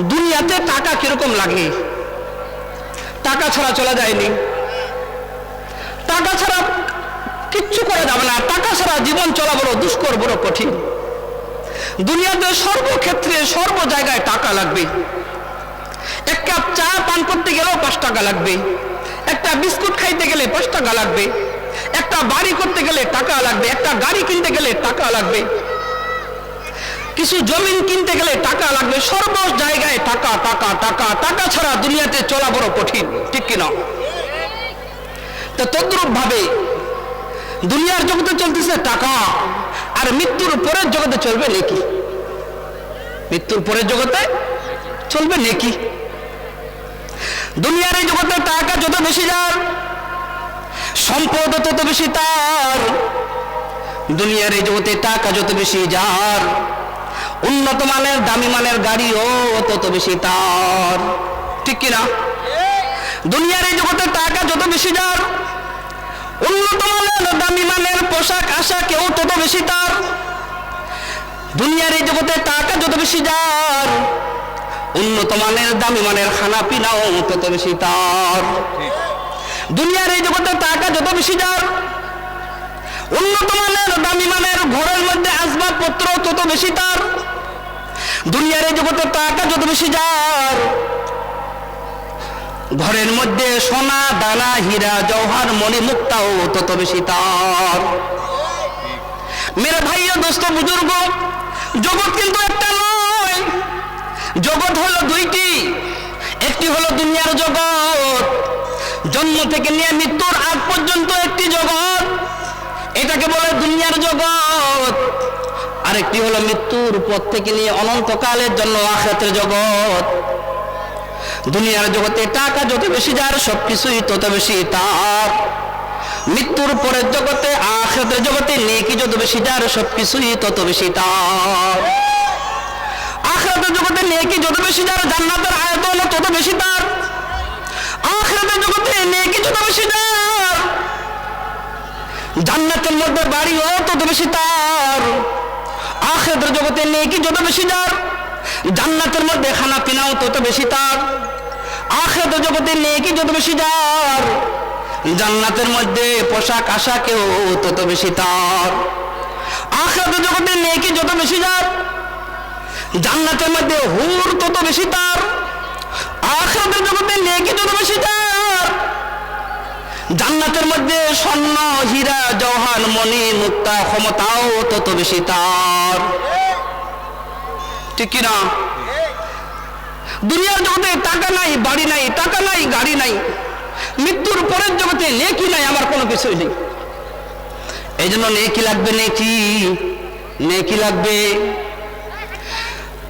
দুনিয়াতে টাকা কীরকম লাগে? টাকা ছাড়া চলা যায়নি। টাকা ছাড়া কিচ্ছু করা যাবে না। টাকা ছাড়া জীবন চলা বড় দুষ্কর, বড় কঠিন। দুনিয়াতে সর্বক্ষেত্রে, সর্ব জায়গায় টাকা লাগবে। এক কাপ চা পান করতে গেলেও পাঁচ টাকা লাগবে। একটা বিস্কুট খাইতে গেলে পাঁচ টাকা লাগবে। একটা বাড়ি করতে গেলে টাকা লাগবে। একটা গাড়ি কিনতে গেলে টাকা লাগবে। কিছু জমিন কিনতে গেলে টাকা লাগবে। সর্ব জায়গায় টাকা টাকা টাকা টাকা ছাড়া দুনিয়াতে চলা বড় কঠিন, ঠিক কিনা? তো তদ্রুপ ভাবে দুনিয়ার জগতে চলতেছে টাকা, আর মৃত্যুর পরের জগতে চলবে নেকি? মৃত্যুর পরের জগতে চলবে নেকি? দুনিয়ার এই জগতে টাকা যত বেশি যার, সম্পদ তত বেশি তার, দুনিয়ার এই জগতে টাকা যত বেশি যার উন্নত মানের, দামি মানের গাড়িও তত বেশি তার। ঠিক কিনা? দুনিয়ার এই জগতে টাকা যত বেশি যার, উন্নত মানের, দামি মানের পোশাক আশাকেও তত বেশি তার। দুনিয়ার এই জগতে টাকা যত বেশি যার, উন্নত মানের, দামি মানের খানা পিনাও তত বেশি তার। দুনিয়ার এই জগতে টাকা যত বেশি যার, উন্নত মানের, দামি মানের ঘরের মধ্যে আসবাবপত্র তত বেশি তার। দুনিয়ার এই জগতে টাকা যত বেশি যার, ঘরের মধ্যে সোনা, দানা, হীরা, জওহার, মণি, মুক্তাও তত বেশি তার। মেরে ভাইয়া দোস্ত, বুজুর্গ, জগৎ কিন্তু একটা নয়। জগৎ হলো দুইটি, একটি হলো দুনিয়ার জগৎ। জন্ম থেকে নিয়ে মৃত্যুর আগ পর্যন্ত একটি জগৎ। এটাকে বলে দুনিয়ার জগৎ। আরেকটি হলো মৃত্যুর পর থেকে নিয়ে অনন্তকালের জন্য আখেতের জগৎ। দুনিয়ার জগতে টাকা যত বেশি যার, সবকিছুই তত বেশি তার। মৃত্যুর পরের জগতে আখেতের জগতে নেকি যত বেশি যার, সবকিছুই তত বেশি তার। আখরাতের জগতে নেকি যত বেশি যার, জান্নাতের আয়তন তত বেশি তার। আখরাতের জগতে নেকি যত বেশি যার, জান্নাতের মধ্যে বাড়িও তত বেশি তার। জগতে নেকি যত বেশি যার, জান্নাতের মধ্যে খানা পিনাও তত বেশি তার। আখরাতের জগতে নেকি যত বেশি যার, জান্নাতের মধ্যে পোশাক আশাকেও তত বেশি তার। আখরাতের জগতে নেকি যত বেশি যার, জান্নাতের মধ্যে হুর তত বেশি তার। আখরাতের জগতে নেকি যত বেশি তার জান্নাতের মধ্যে স্বর্ণ, হীরা জওহান মণি, মুক্তা, ক্ষমতাও তত বেশি তার। ঠিক কিনা দুনিয়ার জগতে টাকা নাই, বাড়ি নাই, টাকা নাই, গাড়ি নাই। মৃত্যুর পরের জগতে নেকি নাই, আমার কোনো কিছুই নেই। এই জন্য নেকি লাগবে, নেকি নেকি লাগবে।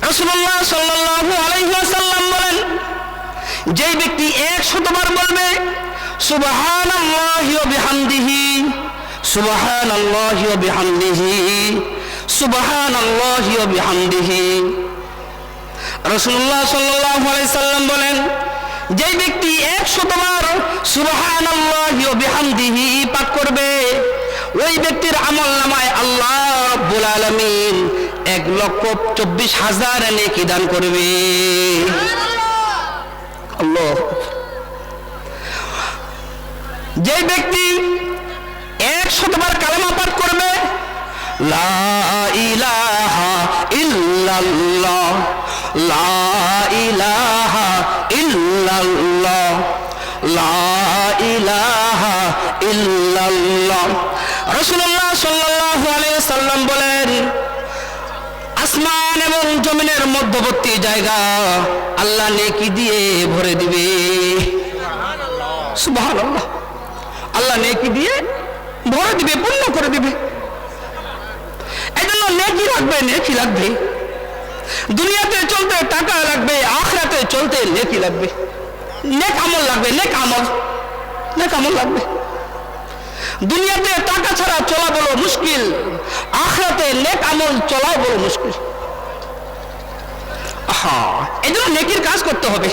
রসুল্লাহ সাল্লাল্লাহু আলাইহি ওয়াসাল্লাম বলেন, যেই ব্যক্তি একশতবার বলবে, সুবহানাল্লাহি ওয়া বিহামদিহি, সুবহানাল্লাহি ওয়া বিহামদিহি বলেন যেই ব্যক্তি একশতবার সুবহানাল্লাহি ওয়া বিহামদিহি পাঠ করবে, ওই ব্যক্তির আমল নামায় আল্লাহ রাব্বুল আলামিন এক লক্ষ চব্বিশ হাজার নেকি দান করবে। যে ব্যক্তি লা ইলাহা ইল্লাল্লাহ, লা ইলাহা ইল্লাল্লাহ, লা ইলাহা ইল্লাল্লাহ। রাসূলুল্লাহ সাল্লাল্লাহু আলাইহি সাল্লাম বলেন, আসমান এবং জমিনের মধ্যবর্তী জায়গা আল্লাহ নেকি দিয়ে ভরে দিবে। সুবহানাল্লাহ। আল্লাহ নেকি দিয়ে ভরে দিবে, পূর্ণ করে দিবে। নেকি লাগবে নেকি লাগবে? দুনিয়াতে চলতে টাকা লাগবে, আখরাতে চলতে নেকি লাগবে। নেক আমল লাগবে, নেক আমল। নেক আমল লাগবে। দুনিয়াতে টাকা ছাড়া চলা বলো মুশকিল, আখরাতে নেক আমল চলা বলো মুশকিল। হ্যাঁ এই জন্য নেকির কাজ করতে হবে।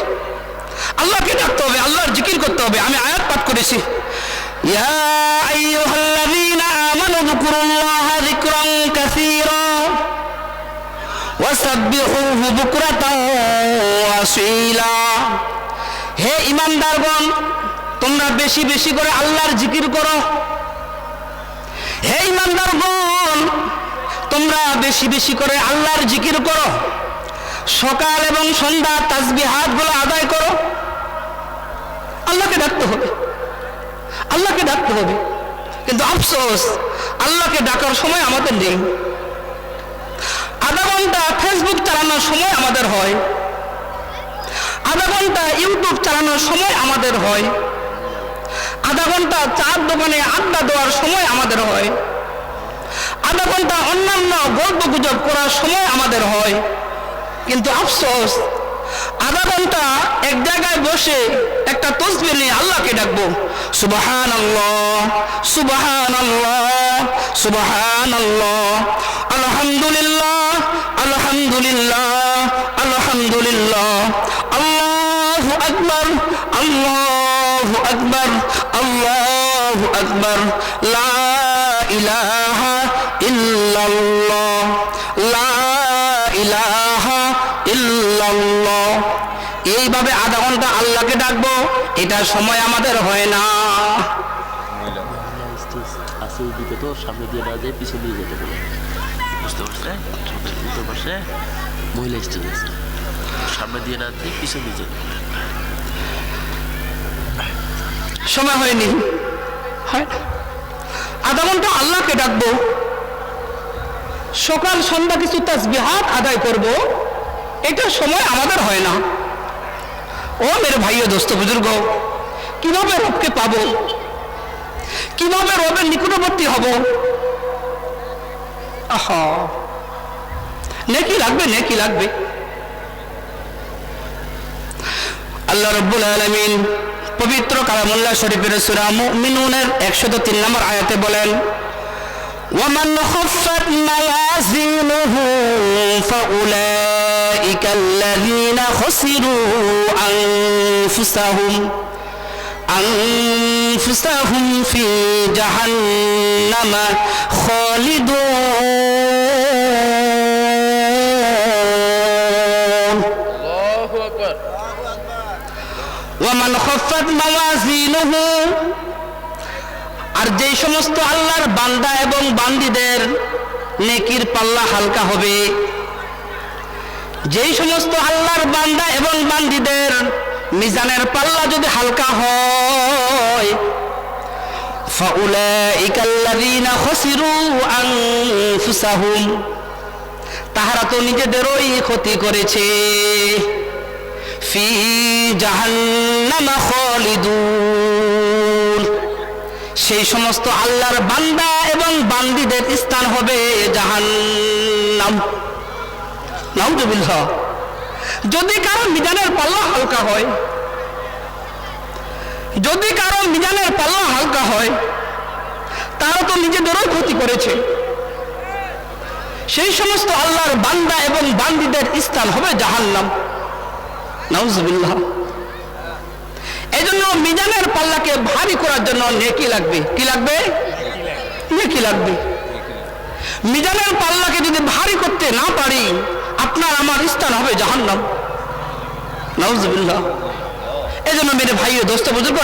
আল্লাহকে ডাকতে হবে, আল্লাহর জিকির করতে হবে। আমি আয়াত পাঠ করেছি। ইয়া আইয়ুহাল্লাযীনা আমানু যকুরুল্লাহ। হে ইমানদারগণ, তোমরা বেশি বেশি করে আল্লাহর জিকির করো। হে ইমানদারগণ, তোমরা বেশি বেশি করে আল্লাহর জিকির করো। সকাল এবং সন্ধ্যা তাসবিহাতগুলো আদায় করো। আল্লাহকে ডাকতে হবে। আল্লাহকে ডাকতে হবে। কিন্তু আফসোস, আল্লাহকে ডাকার সময় আমাদের নেই। আধা ঘণ্টা সময় আমাদের হয়। আধা ঘণ্টা ইউটিউব চালানোর সময় আমাদের হয়। আধা ঘণ্টা চার দোকানে আড্ডা দেওয়ার সময় আমাদের হয়। আধা ঘণ্টা অন্যান্য গল্প গুজব করার সময় আমাদের হয়। কিন্তু আফসোস, আধা ঘণ্টা এক জায়গায় বসে একটা তসবি নিয়ে আল্লাহকে ডাকবো। সুবাহান আল্লাহ সুবাহান আল্লাহ সুবাহান আল্লাহ আলহামদুলিল্লাহ আলহামদুলিল্লাহ আলহামদুলিল্লাহ, আল্লাহ আকবর আল্লাহ আকবর আল্লাহ আকবর, লা ইলাহা ইল্লাল্লাহ, লা ইলাহা ইল্লাল্লাহ। এইভাবে আধা ঘণ্টা আল্লাহকে ডাকবো, এটা সময় আমাদের হয় না। আছে সামনে দিয়ে না যায় পিছনে দিয়ে যেতে বলে বুঝতে পারছে বুঝতে পারছে মহিলা স্টেজ আছে সামনে দিয়ে না দিয়ে পিছনে দিয়ে সময় হয়নি। হয়। না। আধা ঘণ্টা আল্লাহকে ডাকবো। সকাল সন্ধ্যা কিছু তাসবিহাত আদায় করব। এটা সময় আমাদের হয় না। ও মেরে ভাই ও দোস্ত বুজুর্গ কীভাবে রবকে পাবো? কীভাবে রবের নিকটবর্তী হব? আহা নেকি লাগবে নেকি লাগবে আল্লাহ রব্বুল আলামিন পবিত্র কালামুল্লাহ শরীফের সূরা মুমিনুনের 103 নম্বর আয়াতে বলেন ومن خفت موازينه فأولئك الذين خسروا أنفسهم أنفسهم في جهنم خالدون ওয়ামান খফাত মাওয়াজিনুহু আর যেই সমস্ত আল্লাহর বান্দা এবং বান্দিদের নেকির পাল্লা হালকা হবে যেই সমস্ত আল্লাহর বান্দা এবং বান্দিদের মিজানের পাল্লা যদি হালকা হয় তাহারা তো নিজেদেরই ক্ষতি করেছে। ফি জাহান্নামা খালিদুন। সেই সমস্ত আল্লাহর বান্দা এবং বান্দিদের স্থান হবে জাহান্নাম। নাউজুবিল্লাহ। যদি কারও মিজানের পাল্লা হালকা হয়, যদি কারও মিজানের পাল্লা হালকা হয় তারা তো নিজেদেরই ক্ষতি করেছে। সেই সমস্ত আল্লাহর বান্দা এবং বান্দিদের স্থান হবে জাহান্নাম। নাউজুবিল্লাহ। এই জন্য মিজানের পাল্লাকে ভারী করার জন্য নেকি লাগবে। কি লাগবে? নেকি লাগবে। মিজানের পাল্লাকে যদি ভারী করতে না পারি আপনার আমার স্থান হবে জাহান্নাম। নাউজুবিল্লাহ। এই জন্য মেরে ভাই দোস্ত বুজুর্গ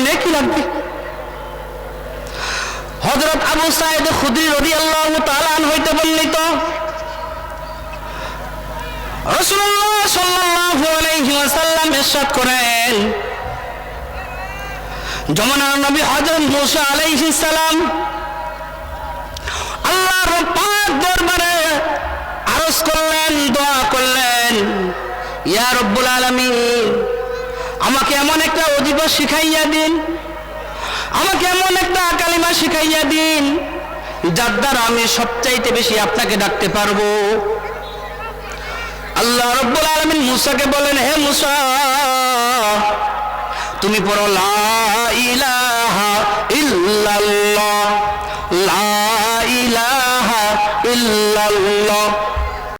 হজরত আবু রবি আল্লাহ তালান হইতে রসুল্লাহ ইরশাদ করেন। যমুনার নবী হযরত মুসা আলাইহিস সালাম আরজ করলেন, দোয়া করলেন। ইয়া রব্বুল আলামিন, আমাকে এমন একটা অজিবা শিখাইয়া দিন, আমাকে এমন একটা কালিমা শিখাইয়া দিন, যার দ্বারা আমি সবচাইতে বেশি আপনাকে ডাকতে পারব। আল্লাহ রব্বুল আলামিন মুসাকে বলেন, হে মুসা, তুমি পড়ো, লা ইলাহা ইল্লাল্লাহ, লা ইলাহা ইল্লাল্লাহ।